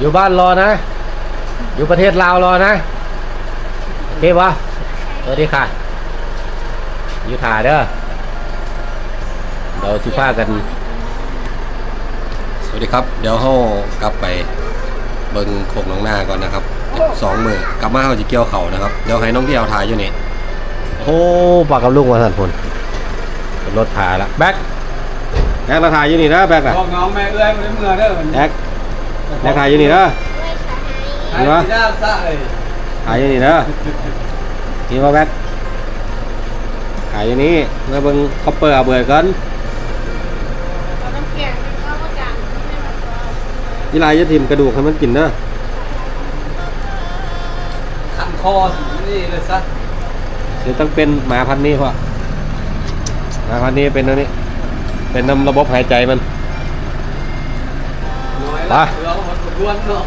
อยู่บ้านรอนะ อยู่ประเทศลาวรอนะโอเคปะสวัสดีค่ะ อยู่ถ่าเด้อเราสิพากัน สวัสดีครับ เดี๋ยวเฮากลับไปเบิ่งโคกหน้องนาก่อนนะครับสองมือกลับมาเฮาจะเกี่ยวเขานะครับ เดี๋ยวให้น้องเดียวถ่ายอยู่นี่โอ้ปากกับลุงมาสันพลเป็นรถถ่าละแบ็คแบ็คเราถ่ายอยู่นี่นะแบ็คอะบอกน้องแม่เอื้อยมันเมื่อเด้อมันแบ็ค แบ็คถ่ายอยู่นี่นะให้ที่ด้านซะเลยถ่ายอยู่นี่นะนี่ว่าแบ็คถ่ายอยู่นี่เมื่อเบิ่งคอปเปอร์เอาเบื่อกันยี่ลายจะทิมกระดูกให้มันกินเด้อขันคอสินี่เลยซะเดี๋ยวต้องเป็นหมาพันธุ์นี้เพราะหมาพันธุ์นี้เป็นอันนี้ เป็นน้ำระบบหายใจมันน้อยไป ละเราหมดดวนเนาะ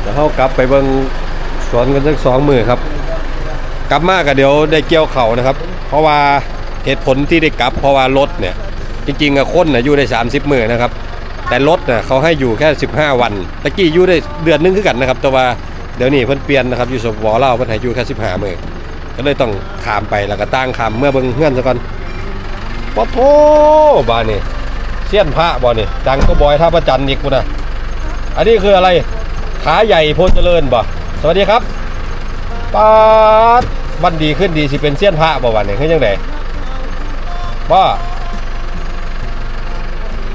เดี๋ยวเขากลับไปเบิ่งสวนกันสักสองมือครับ กลับมาก็เดี๋ยวได้เกี่ยวเข่านะครับ เพราะว่าเหตุผลที่ได้กลับ เพราะว่ารถเนี่ย จริงๆอะคนน่ะอยู่ได้ 30 มือนะครับ แต่รถน่ะเขาให้อยู่แค่ 15 วันตะกี้อยู่ได้เดือนหนึงคือกันนะครับ แต่ว่าเดี๋ยวนี้เพิ่นเปลี่ยนนะครับอยู่สปปลาเพิ่นให้อยู่แค่15มือก็เลยต้องขามไปแล้วก็ตั้งขามเมื่อเบิ่งเฮือนซะก่อนปะโทบ้านนี่ เสี้ยนพระบ่นี่ดังก็บอยท่าประจันอีกกูนะอันนี้คืออะไร ขาใหญ่โพลเจริญบ่สวัสดีครับปาดวันดีขึ้นดีสิเป็นเสี้ยนพระบ่วันนี้คือจังไดบ่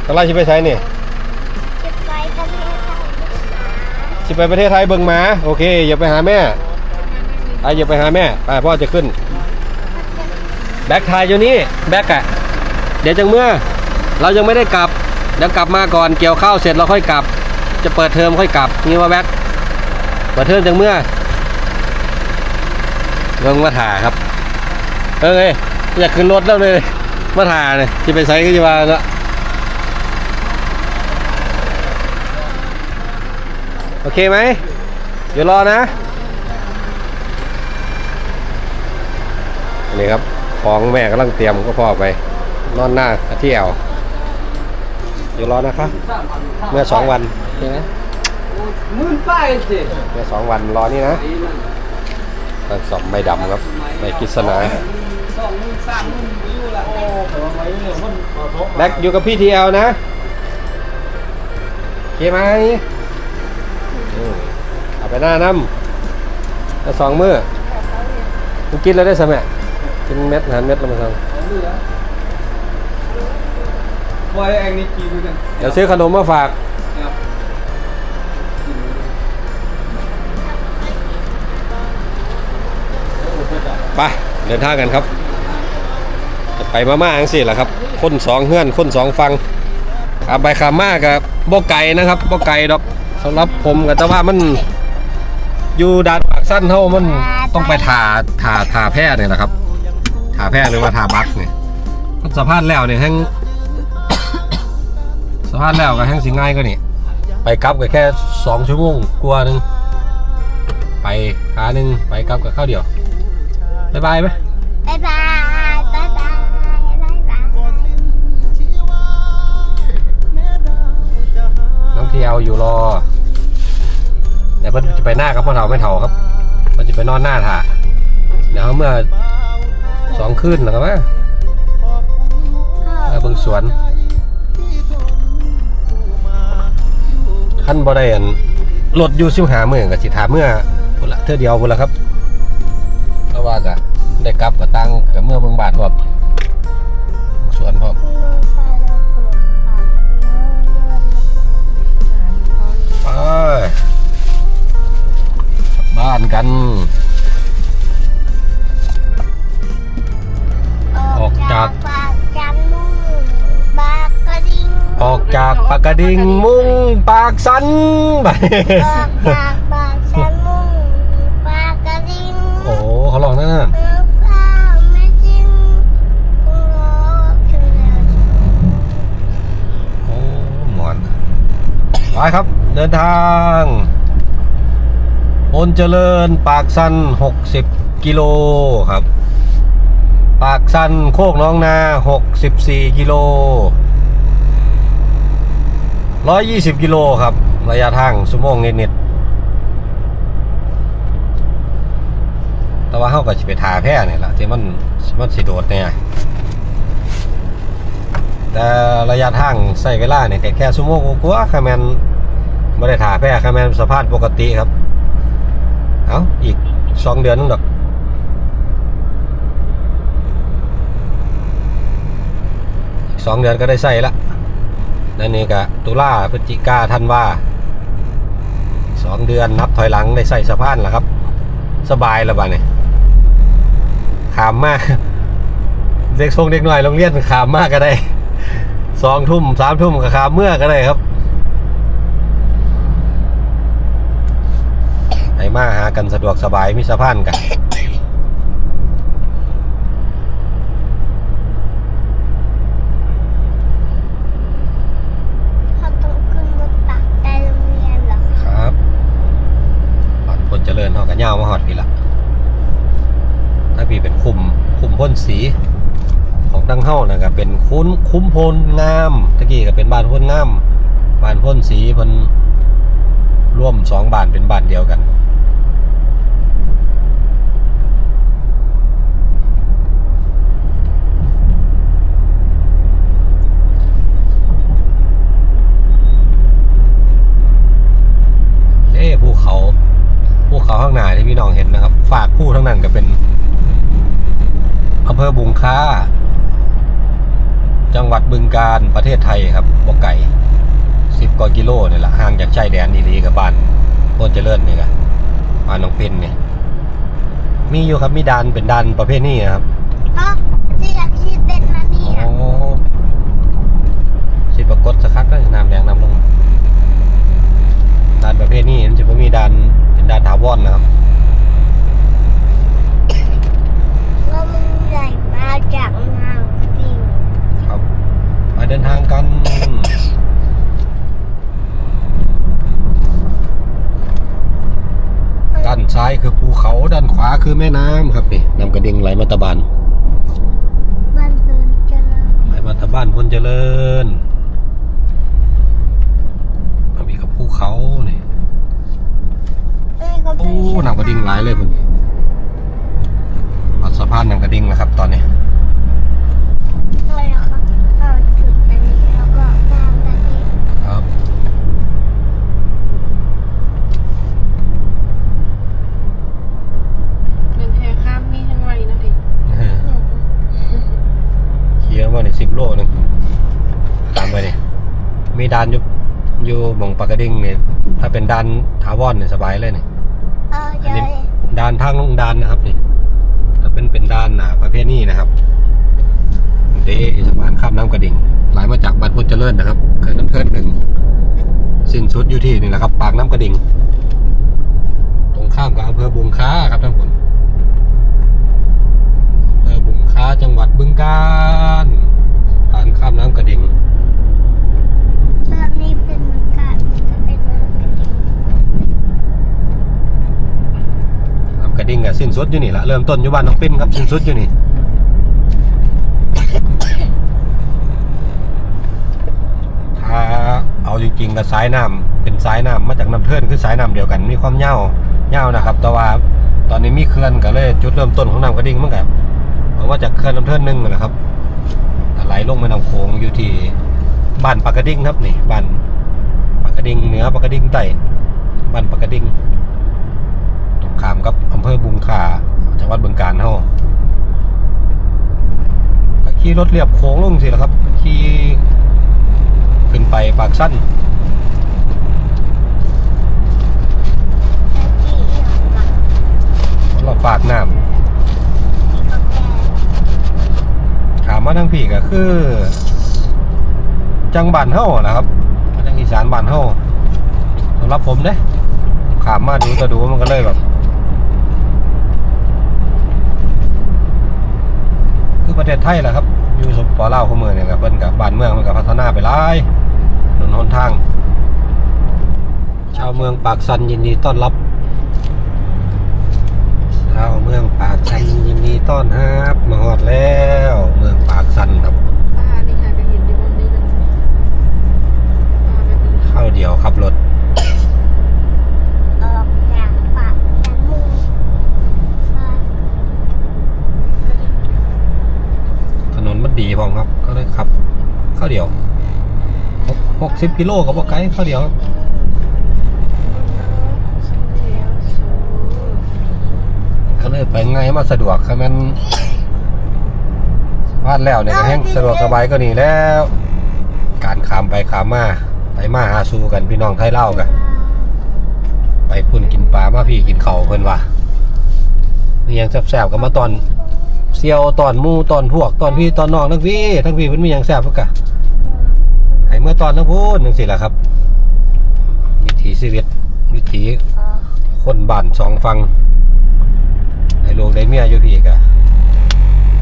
กำลังสิไปใช้นี่สิไปประเทศไทยเบิ่งหมาโอเค อย่าไปหาแม่ไอ้อย่าไปหาแม่ไปพ่อจะขึ้น แบ็คไทยอยู่นี่แบ็คอะเดี๋ยวจังเมื่อ เรายังไม่ได้กลับเดี๋ยวกลับมาก่อนเกี่ยวข้าวเสร็จเราค่อยกลับ จะเปิดเทอมค่อยกลับนี่ว่าแบ็คเปิดเทอมจังเมื่อเบิ่งมาถ่าครับ เอ้ยอยากขึ้นรถแล้วเลยมาถ่าเลยจะไปไซก็จะมาเนาะโอเคไหมเดี๋ยวรอนะอันนี้ครับ ของแม่กำลังเตรียมก็พ่อไป นอนหน้าที่แอว เดี๋ยวรอนะครับเมื่อสองวันโอเคไหมมื่นป้ายสิเมื่อสองวันรอนี่นะตั้งสอบไม่ดำครับไม่กิษณาสองมื่นาแบ็คอยู่กับพี่ทีเอลนะเคไหมเอาไปหน้าน้ำแล้วสองมือมึงกินแล้วได้สมัยกินเม็ดหารเม็ดแล้วมาสั่ งไว้เองนี่กินกันเดี๋ยวซื้อขนมมาฝาก ครับไปเดินทางกันครับ จะไปมาม่าอังสิแหละครับ คนสองเฮือนคนสองฟังขาไปขามากับบ่ไก่นะครับบ่ไก่ดอกสำหรับผมกับแต่ว่ามันอยู่ด่านปากสั้นเท่ามันต้องไปถ่าถ่าถ่าแพทย์เนี่ยนะครับถ่าแพทย์หรือว่าถ่าบักเนี่ยมันสะพานแล้วเนี่ยแห้ง สะพานแล้วก็แห้งสิง่ายก็นี่ ไปกลับก็แค่สองชั่วโมงกลัวาหนึง ไปขาหนึ่งไปกลับกับข้าวเดียวบายบายไหมบายบายบายบายบายบายน้องเทียวอยู่รอเดี๋ยวเพิ่นจะไปหน้ากับพ่อเฒ่าไม่เฒ่าครับเพิ่นจะไปนอนหน้าถ่าเดี๋ยวเมื่อสองคืนแล้วก็มามาเบิ่งสวน ขั้นบ่ได้อันรถอยู่สิบหาเมื่อกับสิถามเมื่อพุ่นละเท่อเดียวพุ่นละครับเพราะว่ากะได้กลับกับตังกับเมื่อเบิ่งบาทพร้อมสวนพร้อมไปบ้านกัน ออกจาก จากปากกระดิ่งมุ่งปากสันไปออกจากปากจังมุ่งปากกระดิ่งโอ้เขาลองนั่นน่ะเมื่อฟ้าไม่จริงคงรอเธอแล้วโอ้หมอนไปครับ เดินทางโอนเจริญปากสัน60 กิโลครับ ปากสันโคกน้องนา 64 กิโล รร้อยยี่สิบกิโลครับ ระยะทางชั่วโมงนิดๆแต่ว่าเฮาก็สิไปทาแพ้นี่แหละที่มันมันสิโดดเนี่ยแต่ระยะทางใช้เวลาเนี่ยแค่ชั่วโมงกว่าค่ะแมนไม่ได้ทาแพ้ค่ะแมนสภาพปกติครับ เอาอีกสองเดือนนึงดอกสองเดือนก็ได้ใส่ละ นั่นนี่ก็ตุลาพฤศจิกาธันวาสองเดือนนับถอยหลังได้ใส่สะพานแล้วครับ สบายแล้วบ้านี่ขามมากเด็กทรงเด็กหน่อยโรงเรียนขามมากก็ได้สองทุ่มสามทุ่มก็ขามเมื่อก็ได้ครับไอ้มาหากันสะดวกสบายมีสะพานกัน เขาต้องขึ้นรถตักไปโรงเรียนเหรอ ครับหอดพลเจริญเท่ากัน ยาวมาหอดพี่ละถ้าพี่เป็นคุมคุมพ่นสีของตั้งเฮ้านะครับเป็นคุ้นคุ้มพลงามตะกี้ก็เป็นบ้านพ่นงามบ้านพ่นสีพ่นร่วมสองบ้านเป็นบ้านเดียวกันเอ้ภูเขา ภูเขาข้างหน้าที่พี่น้องเห็นนะครับ ฝากผู้ทั้งนั้นก็เป็นอำเภอบุงค้า จังหวัดบึงกาฬประเทศไทยครับบ่ไก่สิบกว่ากิโลนี่แหละห่างจากชายแดนดีๆกับบ้านโพนเจริญนี่ครับบ้านน้องปินนี่มีอยู่ครับมีดานเป็นดานประเภทนี้ครับอ๋อที่อยากคิดเป็นมานี่โอ้อะสิปรากฏสักคักเลยน้ำแดงน้ำลงดานประเภทนี้มันจะไม่มีดานเป็น ดานถาวรนะครับว่ามึงใหญ่มาจากนางกระดิ่งครับไปเดินทางกันด้านซ้ายคือภูเขาด้านขวาคือแม่น้ำครับนี่น้ำกระดิ่งไหลมาตะบานบ้านเดินเจริญไหลมาตะบ้านพ้นเจริญมีกับภูเขานี่ เอ้ยก็เป็โอ้น้ำกระดิ่งไหลเลยคุณวัดสะพานน้ำกระดิ่งนะครับ ตอนนี้เลยอะค่ะเอาจุดอันนี้แล้วก็ตามอันนี้ครับเงินแท้ข้ามนี่ทั้งไวนะดิเคียงว่านี่สิบโลหนึงตามไปนี่มีดานอยู่อยู่หมองปากกระดิ่งเนี่ยถ้าเป็นดานถาวรเนี่ยสบายเลยนี่เออ อันเดี๋ยวนี้ดานทางลงดานนะครับนี่ถ้าเป็นเป็นดานอ่าประเภทนี้นะครับ เดสะพานข้ามน้ำกระดิ่งไหลมาจากบ้านพุทธเจริญนะครับเขื่อนน้ำเทินหนึ่งสิ้นสุดอยู่ที่นี่แหละครับปากน้ำกระดิ่ง ตรงข้ามกับอำเภอบุงค้าครับท่านผู้ชมอำเภอบุงค้าจังหวัดบึงกาฬสะพานข้ามน้ำกระดิ่ง ตอนนี้เป็นเหมือนกันก็เป็นเหมือนกระดิ่ง น้ำ กระดิ่งอะสิ้นสุดอยู่นี่ละเริ่มต้นอยู่บ้านน้องปิ้นครับสิ้นสุดอยู่นี่ถ้าเอาจริงๆกับสายน้ำเป็นสายน้ำมาจากน้ำเทินคือสายน้ำเดียวกันมีความยาวยาวนะครับ แต่ว่าตอนนี้มีเขื่อนก็เลยจุดเริ่มต้นของน้ำกระดิ่งมันก็เอามาจากเขื่อนน้ำเทินหนึ่งนะครับไหลลงแม่น้ำโขงอยู่ที่บ้านปากกระดิ่งครับนี่บ้านปากกระดิ่งเหนือปากกระดิ่งใต้บ้านปากกระดิ่งตรง ขามกับอำเภอบุงขาจังหวัดบึงกาฬเฮาขี่รถเรียบโค้งลงสิละครับขี่ขึ้นไปปากสั้นขี่หลังเราฝากน้ำขามมาทางพี่ก็คือ จังบานเฮานะครับมาทางอีสานบานเฮาสำหรับผมเด้ขามมาดูก็ดูมันก็เลยแบบ คือ ประเทศไทยแหละครับ อยู่สปปลาวเขาเมืองเนี่ยครับเพิ่นกับบ้านเมืองมันก็พัฒนาไปหลายถนนหนทาง ชาวเมืองปากสันยินดีต้อนรับ ชาวเมืองปากสันยินดีต้อนรับมาฮอดแล้ว เมืองปากสันครับป้า มันดีพร้อมครับ ก็เลยขับข้าวเดียวหกสิบกิโลกับว่าไกลข้าวเดียวครัก็เลยไปง่ายมาสะดวกครับมันวาดแล้วเนี่ยแห้งสะดวกสบายก็นี่แล้ว การขามไปขามมาไปมาหาซูกันพี่น้องไทยเล่ากันไปพุ่นกินปลามาพี่กินเข่าเพื่อนวะาเรียงแซ่บๆก็มาตอน เซียวตอนมูตอนพวกตอนพี่ตอนน้องทั้งพี่ทั้งพี่เพิ่นมีหยังแซ่บเพิ่นกะให้เมื่อตอนทั้งพูดจังซี่ล่ะครับ วิถีชีวิตวิถีคนบ้านสองฟังในโรงได้เมียอยู่พี่กะ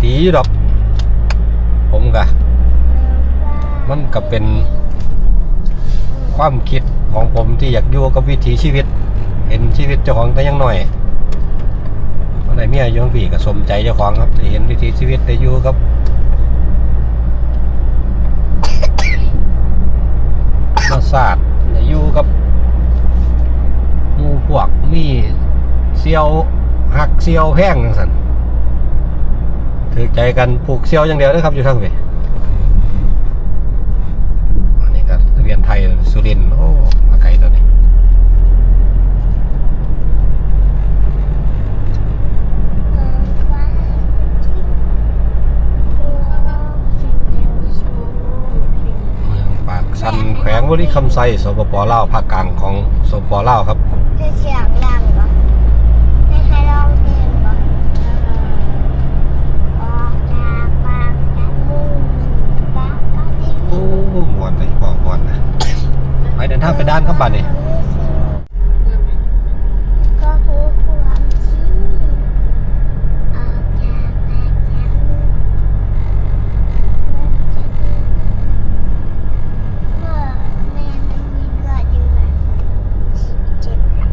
ดีดอก ผมกะ มันก็เป็นความคิดของผมที่อยากอยู่กับวิถีชีวิต เห็นชีวิตเจ้าของแต่ยังหน่อย ไหนเมียยองพี่ก็สมใจเจ้าของครับได้เห็นวิถีชีวิตได้อยู่กับมาศาสตร์ได้อยู่กับมูพวกมีเซียวหักเซียวแพงจังสันถือใจกันปลูกเซียวอย่างเดียวนะครับอยู่ทั้งเวอันนี้ก็ทะเบียนไทยสุรินทร์โอ้ แขวงวลิคำไซสปปลาวภาคกลางของสปปลาวครับ จะเสียงดังเหรอไม่ให้ร้องเพลงเหรอออกจากปากจากมุมปากก็ทิ้งโอ้มวนเลยบอกมวนนะไปเดินทางไปด้านครับบ้านนี่ ก็คือความจริงออกจากปากจากมุมเมื่อแม่มันมีเลือดอยู่แบบเจ็บแล้ว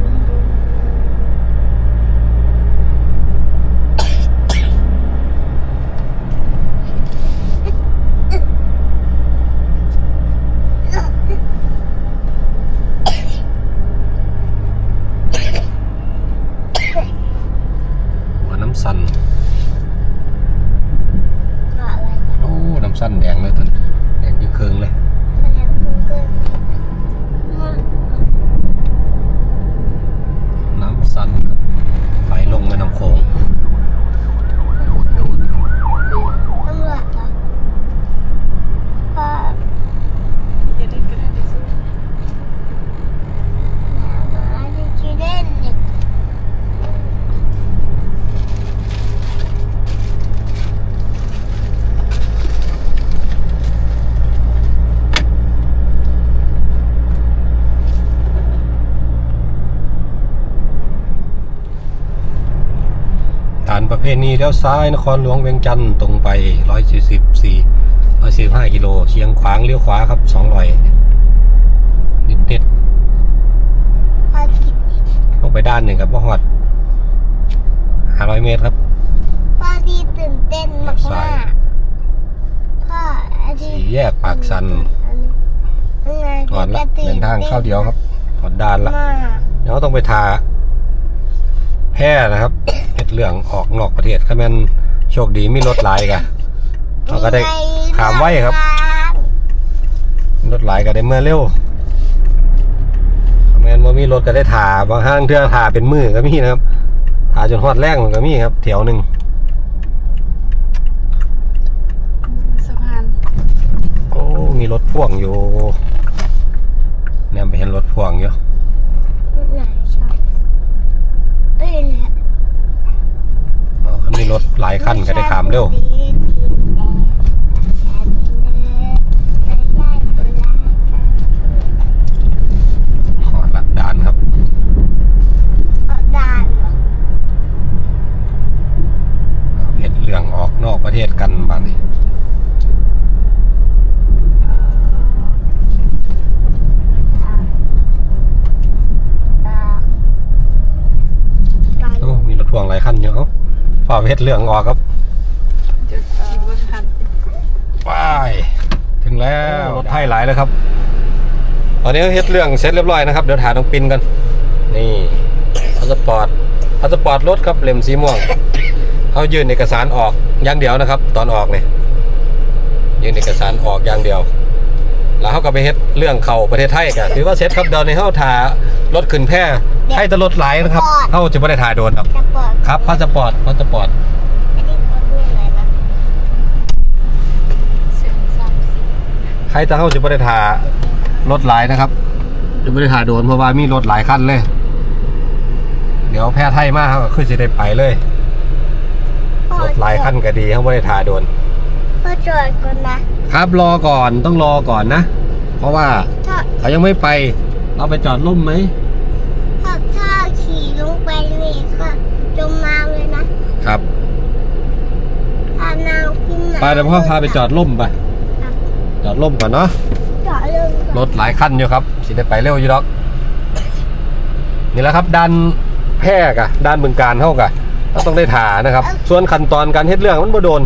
บุ้มบุ้ม หัวน้ำสัน ก็อะไรเนี่ย โอ้ น้ำสั้นแดงเลยต้นแดงยิ่งเคืองเลย มันยังคงเกินมัน น้ำสั้นครับไหลลงแม่น้ำโขง ตำรวจเหรอก็ จะได้กระดาษทิชชู่ มาที่จีเล่นเนี่ย ฐานประเพณีเลี้ยวซ้ายนครหลวงเวียงจันทร์ตรงไป 144 145กิโลเชียงขวางเลี้ยวขวาครับ 200นิดนิดพอดีๆลงไปด้านหนึ่งครับว่าฮอด 500 เมตรครับพอดีตื่นเต้นมากสายมากพ่ออันนี้สี่แยกปากสันอันนี้ยังไงก่อนละจะตื่เดินทางเข้าเดียวครับหอดด้านละมากเดี๋ยวต้องไปทาแพร่นะครับ เห็ดเหลืองออกนอกประเทศคะแมนโชคดีมีรถหลายกันเราก็ได้ยังงขามไว้ครับ รถหลายก็ได้เมื่อเร็วคะแมนว่ามีรถก็ได้ถาบางห้างเทื่อถาเป็นมือก็มีนะครับถาจนฮอดแรงมันก็มีครับแถวหนึ่งสะพานโอ้มีรถพ่วงอยู่เนี่ยไปเห็นรถพ่วงอยู่ ไหนชอบเอ้ยเนี่ย อ๋อคันมี รถหลายคันก็ได้ขามเร็วขอละด่านครับเห็ดเหลืองออกนอกประเทศกันบ้านนี้โอ้มีรถพ่วงหลายคันอยู่เอ้า ฝ่าเห็ดเหลืองออกครับจะชิมว่าทันไปถึงแล้วรถไทยหลายแล้วครับ ตอนนี้เฮ็ดเรื่องเสร็จเรียบร้อยนะครับ เดี๋ยวถ่ายน้องปินกัน นี่พาสปอร์ตพาสปอร์ตรถครับเล่มสีม่วงเขายื่นเอกสารออกอย่างเดียวนะครับ ตอนออกเนี่ยการออกอย่างเดียว แล้วเขาก็ไปเฮ็ดเรื่องเข้าประเทศไทยกันถือว่าเซ็ตครับเดี๋ยวนี้เขาถ่ารถขึ้นแพร่ ให้แตรถหลายนะครับ เขาจะไม่ได้ถ่ายโดนครับจะเปิดครับพาสปอร์ตพาสปอร์ตไม่ได้เปิดด้วยเลยนะเสียงสั่นใครจะเข้าจะไม่ได้ถ่ารถหลายนะครับ จะไม่ได้ถ่ายโดนเพราะว่ามีรถหลายคันเลย เดี๋ยวแพร่ไทยมากเขาก็คือจะได้ไปเลยรถหลายคันก็ดีเขาไม่ได้ถ่ายโดนพ่อจอดก่อนนะครับรอก่อนต้องรอก่อนนะ เพราะว่าถ้าเขายังไม่ไป เราไปจอดร่มไหมถ้าถ้าขี่ ลงไปนี่ก็จมน้ำเลยนะครับถ้าน้ำขึ้นมาไปเดี๋ยวพ่อพาไปจอดร่มไปจอดร่มก่อนเนาะจอดเลยรถหลายคันอยู่ครับสิได้ไปเร็วอยู่ดอกนี่แหละครับด้านแพร่กะด้านบึงการเท่ากับเราต้องได้ถ่านะครับ ส่วนขั้นตอนการเฮ็ดเรื่องมันบ่โดน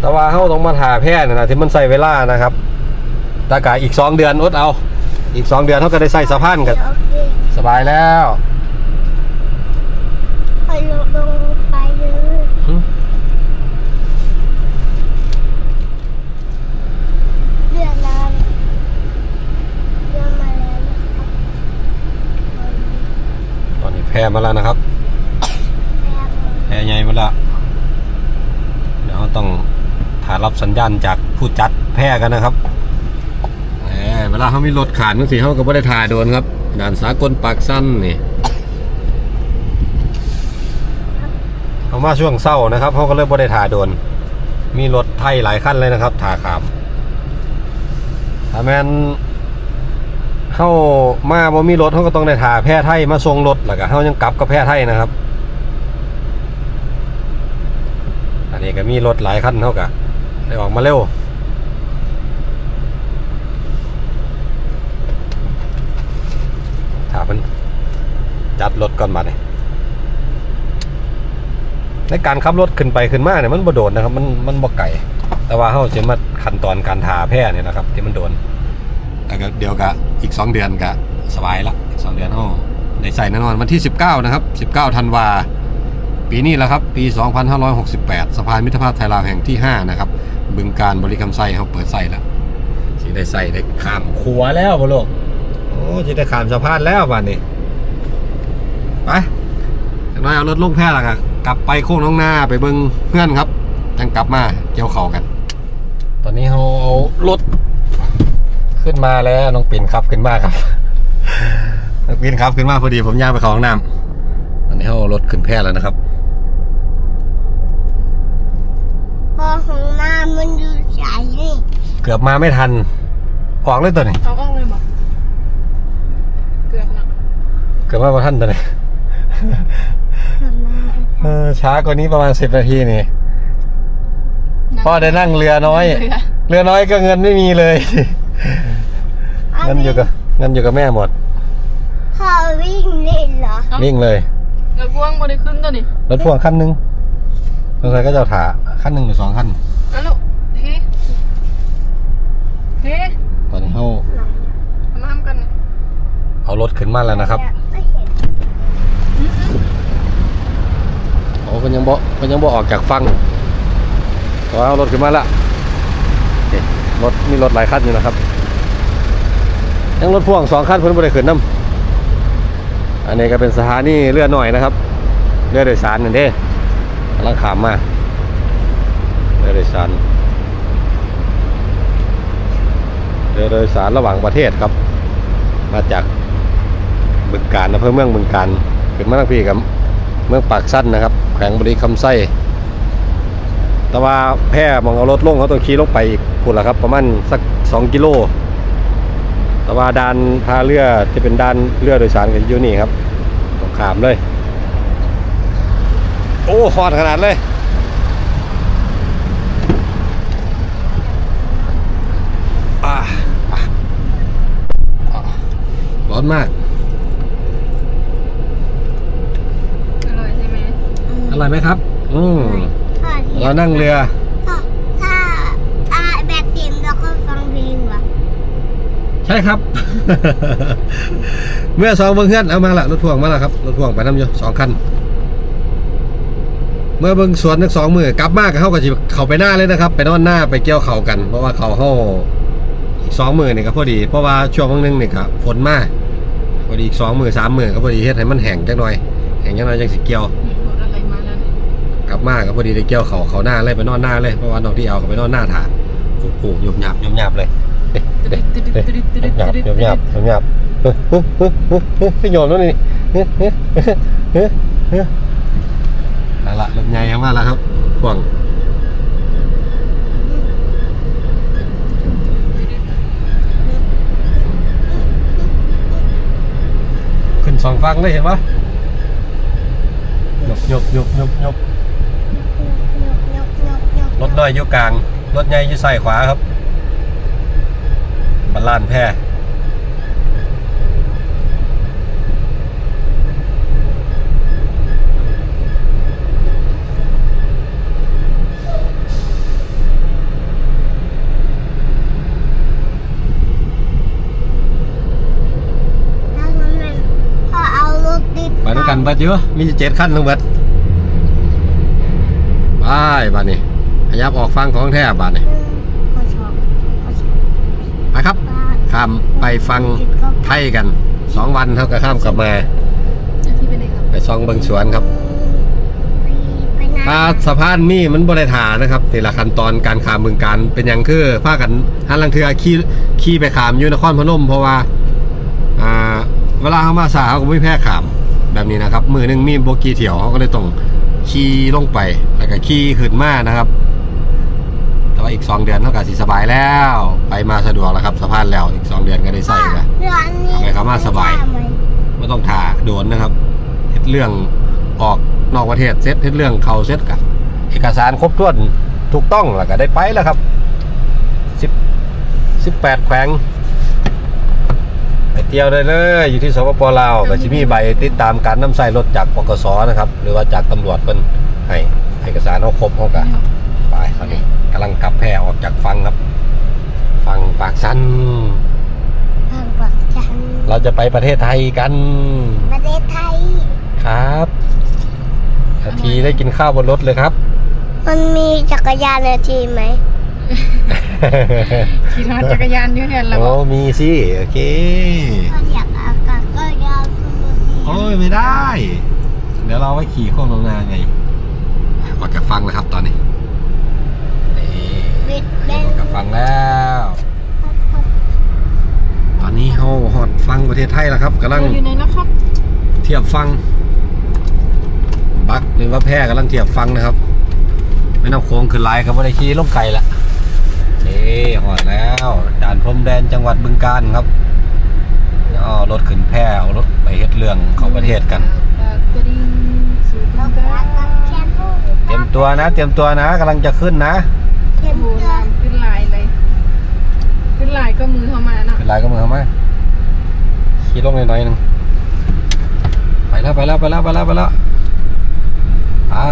แต่ว่าเขาต้องมาถ่าแพร่นะนะที่มันใส่เวลานะครับแตากาอีกสองเดือนอดเอา อีกสองเดือนเขาก็ได้ใส่สะพานกันโอเคสบายแล้ว ไปลงลงไปเลยหึเรือน้ำเรือมาแล้วนะครับตอนนี้แพร่มาแล้วนะครับ แอบแพร่ใหญ่มาแล้วเดี๋ยวเราต้องถ่ายรับสัญญาณจากผู้จัดแพร่กันนะครับแหมเวลาเขามีรถขานมันสิเขาก็ไม่ได้ถ่ายโดนครับด่านสากลปากสั้นนี่เขา มาช่วงเศร้านะครับเขาก็เลยไม่ได้ถ่ายโดน มีรถไทยหลายคันเลยนะครับถ่าขามถ้าแมนเข้ามาบ่มีรถเขาก็ต้องได้ถ่าแพร่ไทยมาส่งรถแล้วก็เขายังกลับกับแพร่ไทยนะครับ อันนี้ก็มีรถหลายคันเท่ากับได้ออกมาเร็วถามันจัดรถก่อนมาเนี่ย ในการขับรถขึ้นไปขึ้นมาเนี่ยมันบ่โดนนะครับ มันมันบ่ไก่แต่ว่าเขาจะมาขั้นตอนการทาแพร่เนี่ยนะครับ ที่มันโดนแต่ก็เดี๋ยวก็อีก 2 เดือนก็สบายละอีกสองเดือนเขาได้ใส่แน่นอนวันที่ 19 นะครับ 19ธันวาปีนี้แหละครับ ปี 2568 สะพานมิตรภาพไทยลาวแห่งที่ 5 นะครับ บึงการบริคำไส้เขาเปิดไส้แล้วสิได้ใส่ได้ข้ามขัวแล้วบ่ลูกโอ้สิได้ข้ามสะพานแล้วบ้านนี้ไปจากนั้นเอารถลงแพร่ละกัน กลับไปโค้งน้องหน้าไปเบิ่งเพื่อนครับจังกลับมาเกี่ยวเขากัน ตอนนี้เขาเอารถขึ้นมาแล้วน้องปิ่นขับขึ้นมาครับน้องปิ่นขับขึ้นมาพอดีผมย่างไปเขาห้องน้ำตอนนี้เขาเอารถขึ้นแพร่แล้วนะครับพอของน้ำมันอยู่ใสนี่เกือบมาไม่ทันออกเลยตัวนี้เอาออกเลยบอกเกือบนะเกือบมาไม่ทันตัวนี้ของน้ำ เออช้ากว่านี้ประมาณสิบนาทีนี่พ่อได้นั่งเรือน้อยเรือเรือน้อยก็เงินไม่มีเลยเงินอยู่กับเงินอยู่กับแม่หมดพ่อวิ่งเล่นเหรอวิ่งเลยเรือพ่วงบริขึ้นตัวนี้รถพ่วงคันหนึงสงสัยก็จะเอาถาคันหนึ่งหรือสองคันแล้วลูกเฮ้เฮ้ตอนนี้เขาเอาน้ำกันเนี่ยเอารถขึ้นมาแล้วนะครับ ไม่เห็น โอ้ มันยังบ่มันยังบ่ออกจากฟังแต่ว่าเอารถขึ้นมาละรถมีรถหลายคันอยู่นะครับยังรถพ่วงสองคันเพิ่นบ่ได้ขึ้นนํอันนี้ก็เป็นสถานีเรือหน่อยนะครับ เรือโดยสารนั่นเด้กำลังขามมาเรือโดยสารเรือโดยสารระหว่างประเทศครับ มาจากบึงการอำเภอเมืองบึงการขึ้นมาทางพี่กับเมืองปากสั้นนะครับ แขวงบริคำไส้แต่ว่าแพร่มองเอารถลงเขาต้องขี่ลงไปอีกพูดละครับ ประมาณสักสองกิโล แต่ว่าด้านท่าเรือจะเป็นด้านเรือโดยสารกันอยู่นี่ครับต้องขามเลย โอ้ฮอดขนาดเลยอ่าอะอะร้อนมาก อร่อยใช่ไหม อ ร่อยไหมครับ อืมพ่อเดี๋ยวเรานั่งเรือพ่อถ้าถ้าแบตเต็มแล้วก็ฟังเพลงวะใช่ครับ เมื่อสองเบื้องเพื่อนเอามาละรถพ่วงมาแล้วครับรถพ่วงไปน้ำอยู่สองคัน เมื่อเบิ่งสวนทั้งสองมือกลับมาก็เขาก็สิเข้าไปหน้าเลยนะครับ ไปนอนหน้าไปเกี่ยวเขาวกัน เพราะว่าเขาเฮาอีกสองมือนี่ก็พอดี เพราะว่าช่วงนึงนี่ก็ฝนมาพอดีอีกสองมือสามมือก็พอดีเฮ็ดให้มันแห้งจักหน่อยแห้งจักหน่อยจังสิเกี่ยว กลับมาก็พอดีได้เกี่ยวเขาเขาหน้าเลยไปนอนหน้าเลยเพราะว่าน้องที่เอาก็ไปนอนหน้าถาโอ้โหหยบหยาบหยบหยาบเลยเด้เด้เด้หยบหยาบหยบหยาบหยบหยาบเฮ้ยเฮ้ยเฮ้ยเฮ้ยเฮ้ยพี่โยนแล้วนี่เฮ้ยเฮ้ยเฮ้ยเฮ้ยนั่นละลำไยเอามาแล้วครับพ่วงขึ้นสองฟังเลยเห็นปะหยบหยบหยบหยบหยบ รถน้อยอยู่กลาง รถใหญ่อยู่ซ้ายขวาครับบัลลานแพร่ไปด้วยกันเบัดเยอะมีเจ็ดขั้นทั้งเบัดไปบัดนี้ข ยับออกฟังของแท้บัดนี้ไปครับข้ามไปฟังไทยกันสองวันเท่ากับข้ามกลับมาอันที่เป็นไงครับไปซองเบิงสวนครับถ้าสะพานนี่มันบริฐานนะครับแต่ละขั้นตอนการขามบึงการเป็นอย่างคือพากันหันลังเทือขี่ขี่ไปขามอยู่นครพนม เพราะว่าอ่าเวลาเขามาสาเขาก็ไม่แพ้ขามแบบนี้นะครับมือหนึงมีโบกี้เถี่ยวเขาก็เลยต้องขี่ลงไปแล้วก็ขี่ขึ้นมานะครับแต่ ว่าอีกสองเดือนเท่ากับสิสบายแล้ว ไปมาสะดวกแล้วครับสะพานแล้วอีกสองเดือนก็ได้ใส่แล้วทำไมเขามาสบาย ไม่ต้องถ่าโดนนะครับเฮ็ดเรื่องออกนอกประเทศเซ็ตเฮ็ดเรื่องเขาเซ็ตกันเอกสารครบถ้วนถูกต้องแล้วก็ได้ไปแล้วครับสิบสิบแปดแขวงไปเที่ยวได้เลยอยู่ที่สปปลาวก็จะมีใบติดตามการนำใส่รถจากปกสนะครับ หรือว่าจากตำรวจเพิ่นให้เอกสารเขาครบเขากันไปตอนนี้กำลังกลับแพร่ออกจากฟังครับ ฟังปากสันเราจะไปประเทศไทยกัน ประเทศไทย ครับนาทีได้กินข้าวบนรถเลยครับ มันมีจักรยานนาทีไหมขี่รถจักรยานอยู่เห็นแล้วโอ้บอกมีสิโอเคก็อยากอากาศก็ยาวขึ้นรถนี้โอ้ยไม่ได้ เดี๋ยวเราไว้ขี่โค้งลงนาไงออกจากฟังแล้วครับตอนนี้นี่ บิดเบอนอกจากฟังแล้ว ตอนนี้เราหอดฟังประเทศไทยแล้วครับกำลังอยู่ในนะครับเทียบฟัง บักหรือว่าแพร่กำลังเทียบฟังนะครับไม่น้ำโค้งคือลายครับว่าได้ขี่ลงไก่ละนี่หอดแล้ว ด่านพรมแดนจังหวัดบึงกาฬครับเอารถขึ้นแพร่เอารถไปเฮ็ดเรื่องเขาประเทศกันปากกระดิ่งสู่บึเรางปกาลาฬกับแชมพูเตรียมตัวนะ เตรียมตัวนะกำลังจะขึ้นนะเข็มโอ้โหเตือนน้ำขึ้นลายเลย ขึ้นลายก็มือเข้ามาเนาะเป็นลายก็มือเข้ามาขี่ลงหน่อยๆหนึงไปแล้วไปแล้วไปแล้วไปแล้วไปแล้วไป อ่า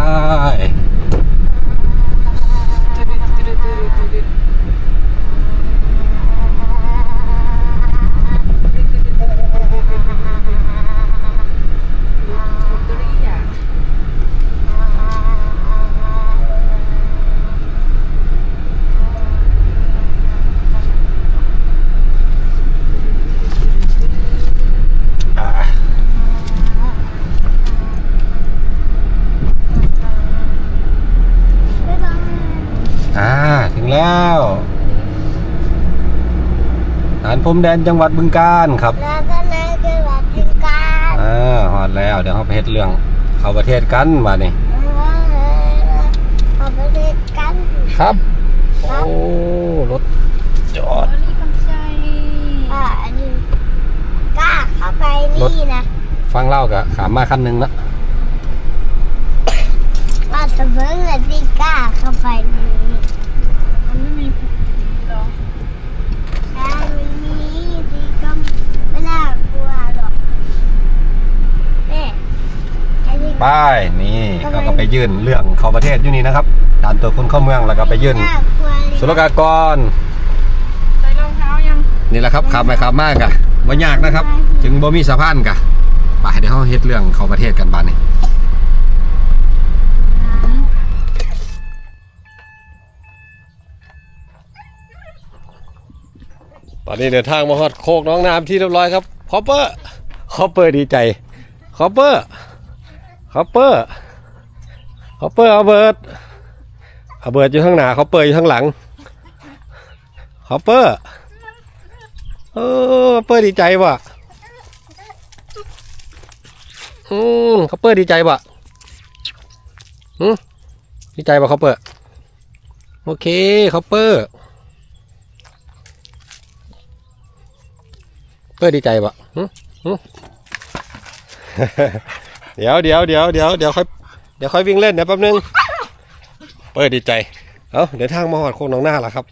บ๊ายบาย อ่าถึงแล้วฐาน พรมแดนจังหวัดบึงกาฬครับแล้วก็นายเกิดว่าถึงการอ่าฮอดแล้วเดี๋ยวเขาไปเฮ็ดเรื่อง เข้าประเทศกันมานี่เอาไปเล่นกัน ครับ โอ้รถจอดนี่คำใจอ่าอันนี้กล้าเข้าไปนี่นะ ฟังเล่ากะขามมาคันหนึ่งละ ไปนี่เขาก็ไปยื่นเรื่องเข้าประเทศอยู่นี่นะครับด่านตัวคนเข้าเมืองแล้วก็ไปยื่นสุลกากรใส่รองเท้ายังนี่แหละครับขับไปขับมากอมันยากนะครับ ถึงบ่มีสะพานกะไปเดี๋ยวเขาเฮ็ดเรื่องเข้าประเทศกันบ้านนี่ตอนนี้เดินทางมาฮอดโคกน้องน้ำที่เรียบร้อยครับคอปเปอร์คอปเปอร์ดีใจคอปเปอร์ คอปเปอร์คอปเปอร์เอาเบิร์ดเอาเบิร์ดอยู่ข้างหน้าคอปเปอร์อยู่ข้างหลังคอปเปอร์เออคอปเปอร์ดีใจว่ะอืมคอปเปอร์ดีใจว่ะอืมดีใจป่ะคอปเปอร์โอเคคอปเปอร์เพื่อดีใจปะหึหึ เดี๋ยวเดี๋ยวเดี๋ยวเดี๋ยวเดี๋ยวค่อยเดี๋ยวค่อยวิ่งเล่นเดี๋ยวแป๊บนึง เปิดดีใจ เอาเดี๋ยวทางมาหอดโคกหน้องนาละครับ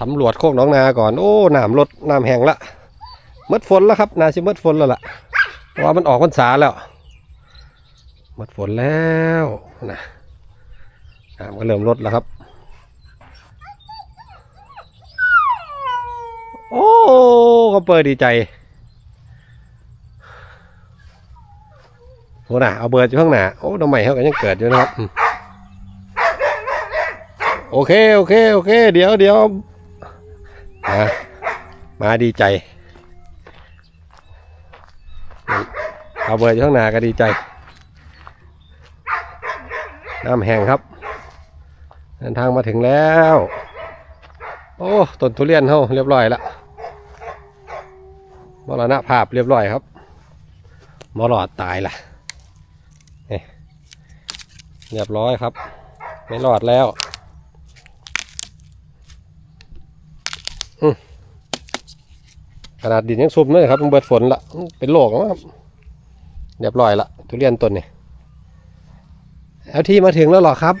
สำรวจโคกหน้องนาก่อนโอ้น้ำลดน้ำแห้งละมดฝนแล้วครับนาชิมดฝนแล้วล่ะเพราะว่ามันออกพรรษาแล้วหมดฝนแล้วนะน้ำก็เริ่มลดแล้วครับ โอ้ก็เปิดดีใจ โหน่ะเอาเบิร์ดอยู่ข้างหน้าโอ้ดอกใหม่เขาก็ยังเกิดอยู่นะครับโอเคโอเคโอเค เดี๋ยวเดี๋ยวมามาดีใจ เอาเบิร์ดอยู่ข้างหน้าก็ดีใจ น้ำแห้งครับเดินทางมาถึงแล้ว โอ้ต้นทุเรียนเขาเรียบร้อยแล้วมรณภาพเรียบร้อยครับมรอดตายละนี่ เรียบร้อยครับ ไม่รอดแล้วอืมขนาดดินยังซุ่มเลยครับมันเบิดฝนละอื้อเป็นโรคแล้วครับเรียบร้อยละทุเรียนต้นนี่เอาที่มาถึงแล้วเหรอครับ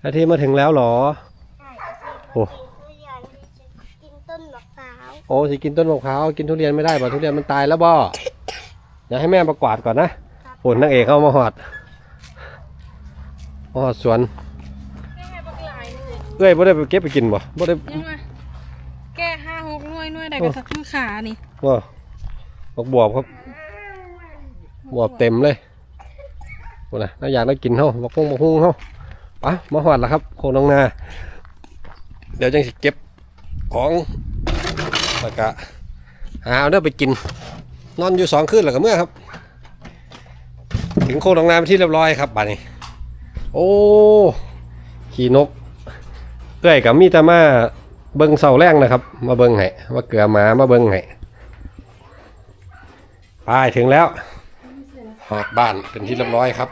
เอาที่มาถึงแล้วเหรอโอ้ทุเรียนจะกินต้นมะพร้าวโอ้สิกินต้นมะพร้าวกินทุเรียนไม่ได้บ่ทุเรียนมันตายแล้วบ่เดี๋ยวให้แม่ประกวาดก่อนนะโอ้นางเอกเข้ามาหอด มาหอดสวนแก้บักหลายเลยเอ้ยบ่ได้ไปเก็บไปกินบ่บ่ได้ยังไงแก้ห้าหกหน่วยหน่วยใดก็สักคือขานี่ว่าบักบวบครับบวบเต็มเลยโอ้นะน่าอยากได้กินเฮาบักพงบักฮุงเฮาไปะมาหอดแล้วครับโคน้องนา เดี๋ยวจังสิเก็บของแล้วก็หาเอาเด้อไปกิน นอนอยู่สองคืนแล้วก็เมื่อครับ ถึงโคกหนองนาเป็นที่เรียบร้อยครับบ้านนี้ โอ้ ขี่นกเอ้ยกับมีแต่มาเบิงเสาแรงนะครับ มาเบิงให้ว่าเกลือหมามาเบิงให้ไปถึงแล้วหอบบ้านเป็นที่เรียบร้อยครับ